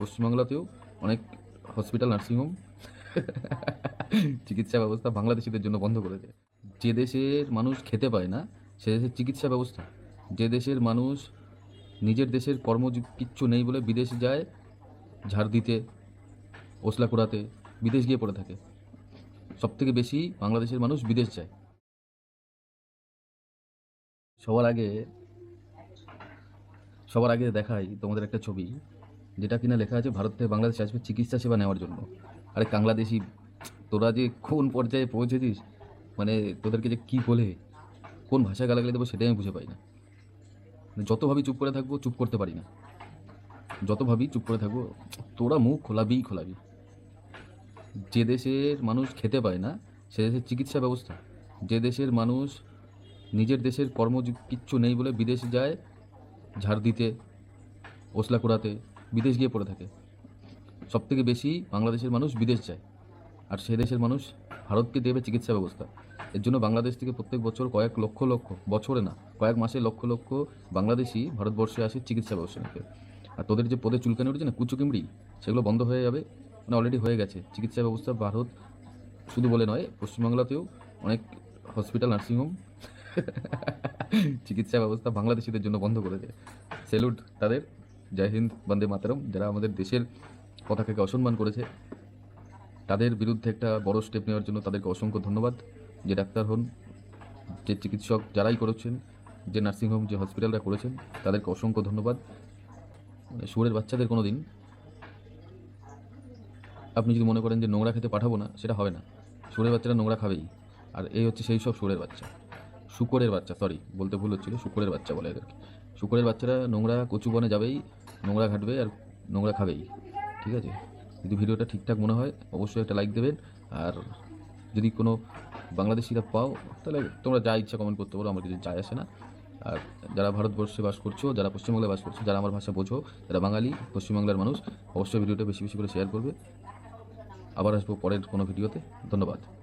পশ্চিমবাংলাতেও অনেক hospital nursing home চিকিৎসা ব্যবস্থা বাংলাদেশিদের জন্য বন্ধ করে দেয় যে দেশের মানুষ খেতে পায় না, সে দেশের চিকিৎসা ব্যবস্থা। যে দেশের মানুষ নিজের দেশের কর্ম কিচ্ছু নেই বলে বিদেশে যায়, ঝাড় দিতে, ওসলা কুড়াতে, বিদেশ গিয়ে পড়ে থাকে। সবথেকে বেশি বাংলাদেশের মানুষ বিদেশ যায়। সবার আগে সবার আগে দেখাই তোমাদের একটা ছবি। যেটা কিনা লেখা আছে, ভারত থেকে বাংলাদেশ আসবে চিকিৎসা সেবা নেওয়ার জন্য। আরে বাংলাদেশি, তোরা যে কোন পর্যায়ে পৌঁছেছিস মানে তোদেরকে যে কী বলে, কোন ভাষায় গালাগালি দেবো সেটাই আমি বুঝে পাই না। মানে যত ভাবি চুপ করে থাকব, চুপ করতে পারি না। যত ভাবি চুপ করে থাকব, তোরা মুখ খোলাবি খোলাবি। যে দেশের মানুষ খেতে পায় না, সে দেশের চিকিৎসা ব্যবস্থা। যে দেশের মানুষ নিজের দেশের কর্ম কিচ্ছু নেই বলে বিদেশে যায়, ঝাড় দিতে, ওসলা কুড়াতে বিদেশ গিয়ে পড়ে থাকে। সবথেকে বেশি বাংলাদেশের মানুষ বিদেশ যায়, আর সে দেশের মানুষ ভারতকে দেবে চিকিৎসা ব্যবস্থা। এর জন্য বাংলাদেশ থেকে প্রত্যেক বছর কয়েক লক্ষ লক্ষ, বছরে না, কয়েক মাসে লক্ষ লক্ষ বাংলাদেশি ভারতবর্ষে আসে চিকিৎসা ব্যবস্থা নিতে। আর তোদের যে পদে চুলকানি উঠেছে না কুচুকিমড়ি সেগুলো বন্ধ হয়ে যাবে মানে অলরেডি হয়ে গেছে। চিকিৎসা ব্যবস্থা ভারত শুধু বলে নয়, পশ্চিমবাংলাতেও অনেক হসপিটাল নার্সিংহোম চিকিৎসা ব্যবস্থা বাংলাদেশিদের জন্য বন্ধ করেছে সেলুট তাদের। জয় হিন্দ, বন্দে মাতারম। যারা আমাদের দেশের পতাকাকে অসম্মান করেছে, তাদের বিরুদ্ধে একটা বড় স্টেপ নেওয়ার জন্য তাদেরকে অসংখ্য ধন্যবাদ। যে ডাক্তার হন, যে চিকিৎসক যারাই করেছেন যে নার্সিংহোম যে হসপিটালরা করেছেন, তাদেরকে অসংখ্য ধন্যবাদ। মানে শুয়োরের বাচ্চাদের কোনো দিন আপনি যদি মনে করেন যে নোংরা খেতে পাঠাবো না, সেটা হবে না। শুয়োরের বাচ্চারা নোংরা খাবেই। আর এই হচ্ছে সেই সব শুয়োরের বাচ্চা। শুকরের বাচ্চা সরি বলতে ভুল হচ্ছিল, শুকরের বাচ্চা বলে এদেরকে। শুকরের বাচ্চারা নোংরা কচু বনে যাবেই, নোংরা ঘাটবে আর নোংরা খাবেই, ঠিক আছে? যদি ভিডিওটা ঠিকঠাক মনে হয়, অবশ্যই একটা লাইক দেবেন। আর যদি কোনো বাংলাদেশিরা পাও, তাহলে তোমরা যা ইচ্ছা কমেন্ট করতে পারো, আমার কিছু যায় আসে না। আর যারা ভারতবর্ষে বাস করছ, যারা পশ্চিমবাংলায় বাস করছ, যারা আমার ভাষা বোঝো, যারা বাঙালি, পশ্চিমবাংলার মানুষ, অবশ্যই ভিডিওটা বেশি বেশি করে শেয়ার করবে। আবার আসব পরের কোনো ভিডিওতে। ধন্যবাদ।